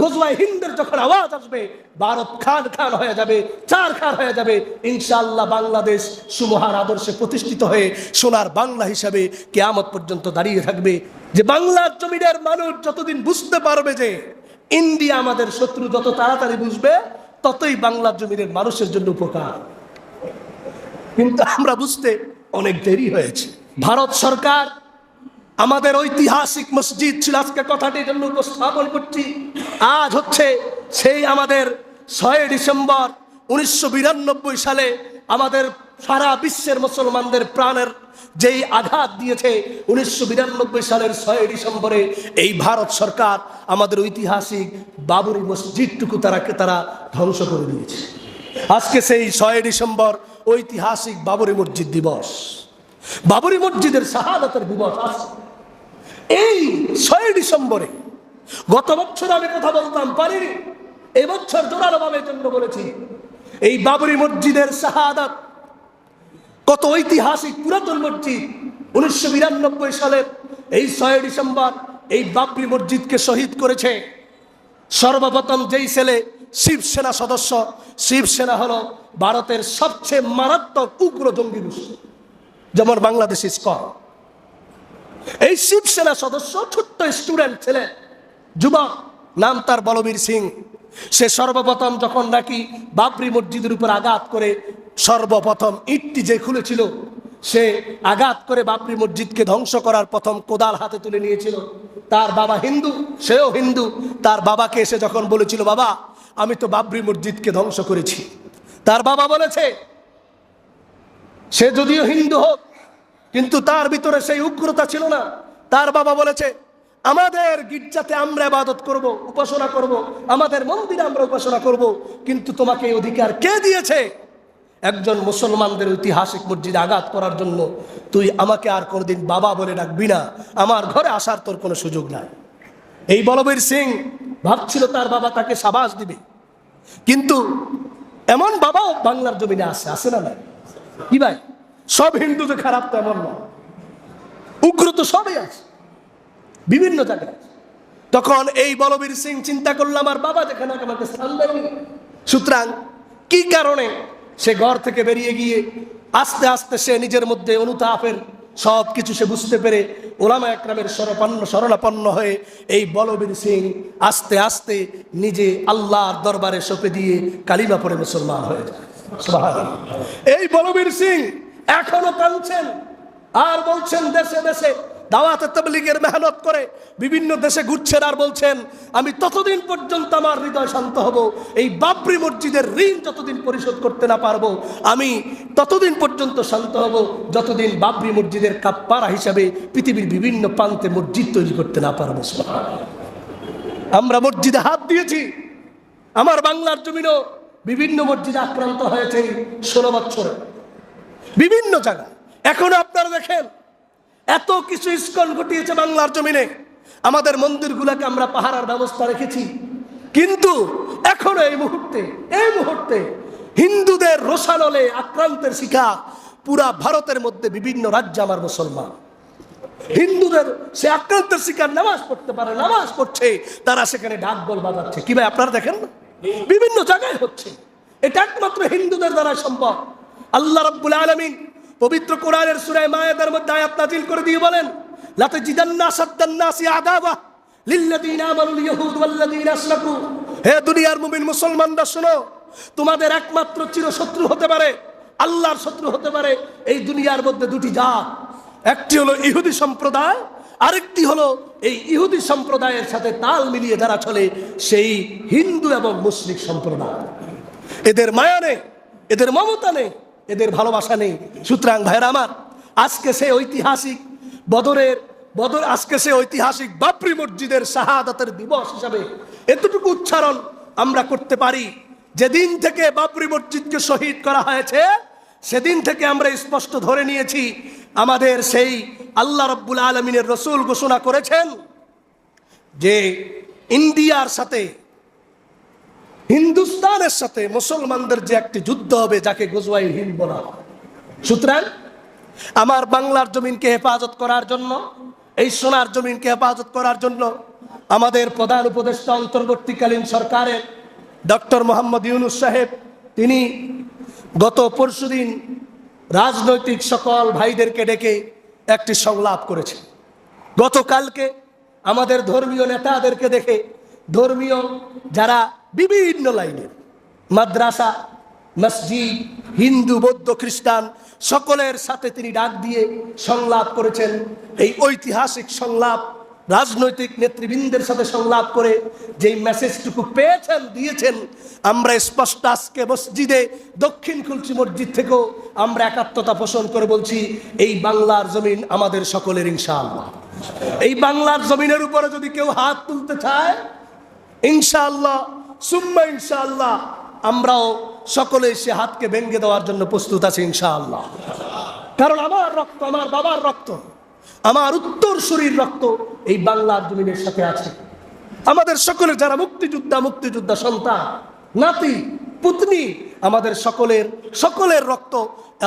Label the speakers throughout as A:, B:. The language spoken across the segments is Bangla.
A: গজওয়াই হিন্দের যখন আওয়াজ আসবে, ভারত খান খান হয়ে যাবে, চার খান হয়ে যাবে, ইনশাআল্লাহ বাংলাদেশ সুমহার আদর্শে প্রতিষ্ঠিত হয়ে সোনার বাংলা হিসাবে কেয়ামত পর্যন্ত দাঁড়িয়ে থাকবে। যে বাংলার জমিনের মানুষ যতদিন বুঝতে পারবে যে ইন্ডিয়া আমাদের শত্রু যত তাড়াতাড়ি বুঝবে, ততই বাংলার জমিনের মানুষের জন্য উপকার। কিন্তু আমরা বুঝতে অনেক দেরি হয়েছে। ভারত সরকার আমাদের ঐতিহাসিক মসজিদ ছিল আজকে কথাটির জন্য উপস্থাপন করছি। আজ হচ্ছে সেই আমাদের ছয় ডিসেম্বর উনিশশো বিরানব্বই সালে আমাদের সারা বিশ্বের মুসলমানদের প্রাণের যেই আঘাত দিয়েছে উনিশশো বিরানব্বই সালের ছয় ডিসেম্বরে এই ভারত সরকার আমাদের ঐতিহাসিক বাবরি মসজিদটুকু তারা তারা ধ্বংস করে দিয়েছে। আজকে সেই ছয় ডিসেম্বর ঐতিহাসিক বাবরি মসজিদ দিবস। বাবরি মসজিদের শাহাদাতের দিবস আছে এই ছয় ডিসেম্বরে গত বছর আমি কথা বলতাম, পারিনি। এবছর জোরালো ভাবের জন্য বলেছি, এই বাবরি মসজিদের শাহাদাত, কত ঐতিহাসিক পুরাতন মসজিদ, উনিশশো বিরানব্বই সালের এই ছয় ডিসেম্বর এই বাবরি মসজিদকে শহীদ করেছে। সর্বপ্রথম যেই ছেলে শিবসেনা সদস্য, শিবসেনা হলো ভারতের সবচেয়ে মারাত্মক উগ্র জঙ্গি গোষ্ঠী, যেমন বাংলাদেশ স্কর এই শিবসেনা সদস্য, ছোট্ট স্টুডেন্ট ছেলে যুবক নাম তার বলবীর সিং। সে সর্বপ্রথম যখন নাকি বাবরি মসজিদের উপর আঘাত করে, সর্বপ্রথম ইটটি যে খুলেছিল, সে আঘাত করে বাবরি মসজিদকে ধ্বংস করার প্রথম কোদাল হাতে তুলে নিয়েছিল। তার বাবা হিন্দু, সেও হিন্দু। তার বাবাকে এসে যখন বলেছিল, বাবা, আমি তো বাবরি মসজিদকে ধ্বংস করেছি। তার বাবা বলেছে, সে যদিও হিন্দু হোক কিন্তু তার ভিতরে সেই উগ্রতা ছিল না। তার বাবা বলেছে, আমাদের গির্জাতে আমরা ইবাদত করব, উপাসনা করব, আমাদের মন্দিরে আমরা উপাসনা করব, কিন্তু তোমাকে এই অধিকার কে দিয়েছে? একজন মুসলমানদের ঐতিহাসিক মসজিদে আঘাত করার জন্য তুই আমাকে আর কোনোদিন বাবা বলে ডাকবি না। আমার ঘরে আসার তোর কোনো সুযোগ নাই। এই বলবীর সিং ভাবছিল তার বাবা তাকে সাবাস দিবে। কিন্তু এমন বাবাও বাংলার জমিনে আসে আসে না নাই? কি ভাই? সব হিন্দু যে খারাপ তো এমন নয় উগ্র তো সবই আছে। বিভিন্ন জায়গায় তখন এই বলবীর সিং চিন্তা করল আমার বাবা, যেখানে আমাকে স্থান দেয়নি। সুতরাং কি কারণে সে ঘর থেকে বেরিয়ে গিয়ে আস্তে আস্তে সে নিজের মধ্যে অনুতাপের সব কিছু সে বুঝতে পেরে ওলামা একরামের শরণাপন্ন শরণাপন্ন হয়ে এই বলবীর সিং আস্তে আস্তে নিজে আল্লাহর দরবারে সঁপে দিয়ে কালিমা পড়ে মুসলমান হয়ে যায়। এই বলবীর সিং এখনও কাঁদছেন। আর বলছেন, দেশে দেশে দাওয়াতে তবলিগের মেহনত করে বিভিন্ন দেশে ঘুরছেন আর বলছেন, আমি ততদিন পর্যন্ত আমার হৃদয় শান্ত হব, এই বাবরি মসজিদের ঋণ যতদিন পরিশোধ করতে না পারব, আমি ততদিন পর্যন্ত শান্ত হব যতদিন বাবরি মসজিদের কাপ্পারা হিসাবে পৃথিবীর বিভিন্ন প্রান্তে মসজিদ তৈরি করতে না পারব। আমরা মসজিদে হাত দিয়েছি। আমার বাংলার জমিনও বিভিন্ন মসজিদে আক্রান্ত হয়েছে ষোলো বছরে। বিভিন্ন জায়গায়। এখনও আপনারা দেখেন এত কিছু স্কল ঘটিয়েছে বাংলার জমিনে। আমাদের মন্দিরগুলোকে আমরা পাহারার ব্যবস্থা রেখেছি। কিন্তু এখনও এই মুহূর্তে এই মুহূর্তে হিন্দুদের রোষানলে আক্রান্তের শিখা পুরা ভারতের মধ্যে বিভিন্ন রাজ্যে আমার মুসলমান। হিন্দুদের সে আক্রান্তের শিকার নামাজ পড়তে পারে নামাজ পড়ছে তারা সেখানে ডাক বল বাজাচ্ছে। কি ভাই আপনারা দেখেন? বিভিন্ন জায়গায় হচ্ছে। এটা একমাত্র হিন্দুদের দ্বারা সম্ভব। আল্লাহ রাব্বুল আলামিন পবিত্র কোরআনের সুরায় মায়েদার মধ্যে আয়াত নাজিল করে দিয়ে বলেন, লাতে জিদান্না সাদ্দান্নাসি আদাবা লিল্লাযিনা আমানুল ইয়াহুদ ওয়াল্লাযিনা আশরাকু হে দুনিয়ার মুমিন মুসলমানরা, শোনো, তোমাদের একমাত্র চিরশত্রু হতে পারে, আল্লাহর শত্রু হতে পারে এই দুনিয়ার মধ্যে দুটি জাত। একটি হলো ইহুদি সম্প্রদায়, আরেকটি হলো এই ইহুদি সম্প্রদায়ের সাথে তাল মিলিয়ে যারা চলে, সেই হিন্দু এবং মুসলিম সম্প্রদায়। এদের মায়া নেই, এদের মমতা নেই এদের ভালোবাসা নেই। সুতরাং ভাইরা আমার, আজকে সে ঐতিহাসিক বদরের, বদর আজকে সে ঐতিহাসিক বাবরি মসজিদের শাহাদাতের দিবস হিসাবে এতটুকু উচ্চারণ আমরা করতে পারি। যেদিন থেকে বাবরি মসজিদকে শহীদ করা হয়েছে, সেদিন থেকে আমরা স্পষ্ট ধরে নিয়েছি, আমাদের সেই আল্লাহ রব্বুল আলমিনের রসুল ঘোষণা করেছেন যে ইন্ডিয়ার সাথে হিন্দুস্তানের সাথে মুসলমানদের যে একটি যুদ্ধ হবে, যাকে গোজওয়াই হিন্দ বলা সুতরাং আমার বাংলার জমিনকে হেফাজত করার জন্য, এই সোনার জমিনকে হেফাজত করার জন্য আমাদের প্রধান উপদেষ্টা অন্তর্বর্তীকালীন সরকারের ডক্টর মোহাম্মদ ইউনুস সাহেব, তিনি গত পরশুদিন রাজনৈতিক সকল ভাইদেরকে ডেকে একটি সংলাপ করেছে গতকালকে আমাদের ধর্মীয় নেতাদেরকে দেখে ধর্মীয় যারা বিভিন্ন লাইনের। মাদ্রাসা, মসজিদ, হিন্দু, বৌদ্ধ, খ্রিস্টান, সকলের সাথে তিনি ডাক দিয়ে সংলাপ করেছেন। এই ঐতিহাসিক সংলাপ, রাজনৈতিক নেতৃবৃন্দের সাথে সংলাপ করে যেই মেসেজটুকু পেয়েছেন, দিয়েছেন, আমরা স্পষ্ট আজকে মসজিদে দক্ষিণ খুলছি মসজিদ থেকেও আমরা একাত্মতা পোষণ করে বলছি, এই বাংলার জমিন আমাদের সকলের ইনশাআল্লাহ। এই বাংলার জমিনের উপরে যদি কেউ হাত তুলতে চায়, ইনশাআল্লাহ সুম্মা ইনশাআল্লাহ, আমরাও সকলে সে হাতকে ভেঙে দেওয়ার জন্য প্রস্তুত আছি ইনশাআল্লাহ। কারণ আমার রক্ত, আমার বাবার রক্ত, আমার উত্তর শরীর রক্ত এই বাংলার জমিনের সাথে আছে। আমাদের সকলের যারা মুক্তিযোদ্ধা মুক্তিযোদ্ধা সন্তান, নাতি, পুতনি, আমাদের সকলের সকলের রক্ত,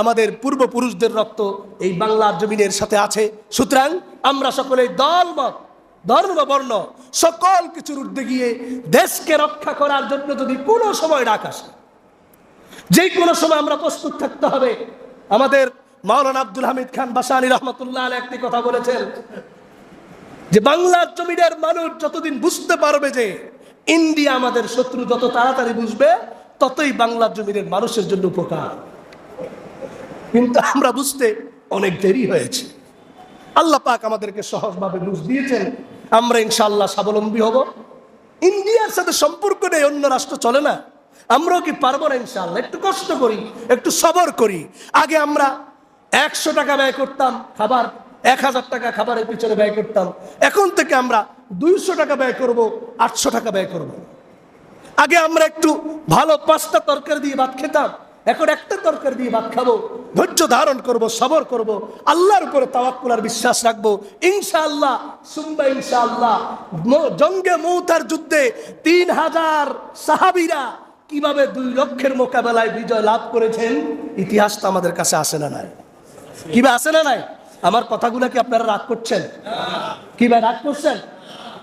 A: আমাদের পূর্বপুরুষদের রক্ত এই বাংলার জমিনের সাথে আছে। সুতরাং আমরা সকলে দলমত ধর্ম বর্ণ, সকল কিছুর ঊর্ধ্বে গিয়ে দেশকে রক্ষা করার জন্য যদি কোনো সময় ডাক আসে, যে কোনো সময় আমরা প্রস্তুত থাকতে হবে। আমাদের মাওলানা আব্দুল হামিদ খান বাসানি রহমতুল্লাহ একটি কথা বলেছেন যে, বাংলার জমিনের মানুষ যতদিন বুঝতে পারবে যে ইন্ডিয়া আমাদের শত্রু যত তাড়াতাড়ি বুঝবে, ততই বাংলার জমিনের মানুষের জন্য উপকার। কিন্তু আমরা বুঝতে অনেক দেরি হয়েছে। আল্লাহ পাক আমাদেরকে সহজভাবে বুঝ দিয়েছেন। আমরা ইনশাআল্লাহ স্বাবলম্বী হব। ইন্ডিয়ার সাথে সম্পর্ক নেই, অন্য রাষ্ট্র চলে না। আমরাও কি পারব না ইনশাআল্লাহ? একটু কষ্ট করি, একটু সবর করি। আগে আমরা একশো টাকা ব্যয় করতাম খাবার, এক হাজার টাকা খাবারের পিছনে ব্যয় করতাম। এখন থেকে আমরা দুইশো টাকা ব্যয় করব, আটশো টাকা ব্যয় করব। আগে আমরা একটু ভালো পাঁচটা তরকারি দিয়ে ভাত খেতাম। এখন একটা তরকারি দিয়ে ভাত খাব, ধৈর্য ধারণ করব, সবর করব, আল্লাহর উপরে তাওয়াক্কুল আর বিশ্বাস রাখব। ইনশাআল্লাহ সুম্বা ইনশাআল্লাহ জঙ্গে মৌতার যুদ্ধে তিন হাজার সাহাবিরা কীভাবে দুই লক্ষের মোকাবেলায় বিজয় লাভ করেছেন, ইতিহাস তো আমাদের কাছে আসে না নাই। কীভাবে আসে না নাই? আমার কথাগুলো কি আপনারা রাগ করছেন? কীভাবে রাগ করছেন?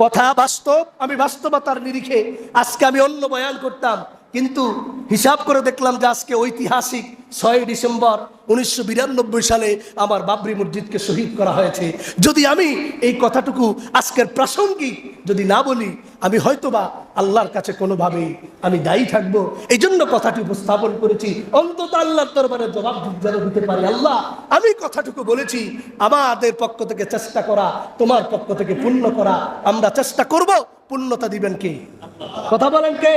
A: কথা বাস্তব, আমি বাস্তবতার নিরিখে আজকে আমি অন্য বয়ান করতাম কিন্তু হিসাব করে দেখলাম যে আজকে ঐতিহাসিক ছয় ডিসেম্বর উনিশশো বিরানব্বই সালে আমার বাবরি মসজিদকে শহীদ করা হয়েছে। যদি আমি এই কথাটুকু আজকের প্রাসঙ্গিক যদি না বলি, আমি হয়তোবা আল্লাহর কাছে কোনোভাবেই আমি দায়ী থাকব। এই জন্য কথাটি উপস্থাপন করেছি। অন্তত আল্লাহর দরবারে জবাব যেন দিতে পারি। আল্লাহ, আমি কথাটুকু বলেছি, আমাদের পক্ষ থেকে চেষ্টা করা, তোমার পক্ষ থেকে পূর্ণ করা। আমরা চেষ্টা করব, পূর্ণতা দিবেন কে? কথা বলেন কে?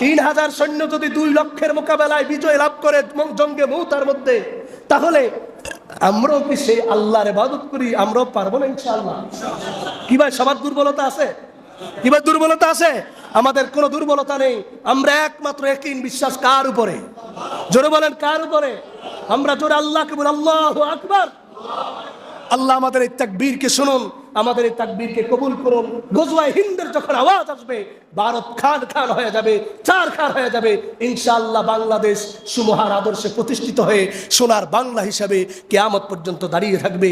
A: তিন হাজার সৈন্য যদি দুই লক্ষের মোকাবেলায় বিজয় লাভ করে জঙ্গে মৌতার মধ্যে, তাহলে আমরাও কি সেই আল্লাহর ইবাদত করি? আমরাও পারব না ইনশাআল্লাহ। কি ভাই, সবার দুর্বলতা আছে? কি ভাই, দুর্বলতা আছে? আমাদের কোনো দুর্বলতা নেই। আমরা একমাত্র একই বিশ্বাস কার উপরে? জোরে বলেন, কার উপরে? আমরা জোরে আল্লাহকে বলি, আল্লাহ আকবার। আল্লাহ আমাদের এই তাকবীরকে শুনুন, আমাদের এই তাকবীরকে কবুল করুন। গজওয়ায় হিন্দের যখন আওয়াজ আসবে, ভারত খান খান হয়ে যাবে, চার খান হয়ে যাবে। ইনশাআল্লাহ বাংলাদেশ সুমহার আদর্শে প্রতিষ্ঠিত হয়ে সোনার বাংলা হিসাবে কেয়ামত পর্যন্ত দাঁড়িয়ে থাকবে।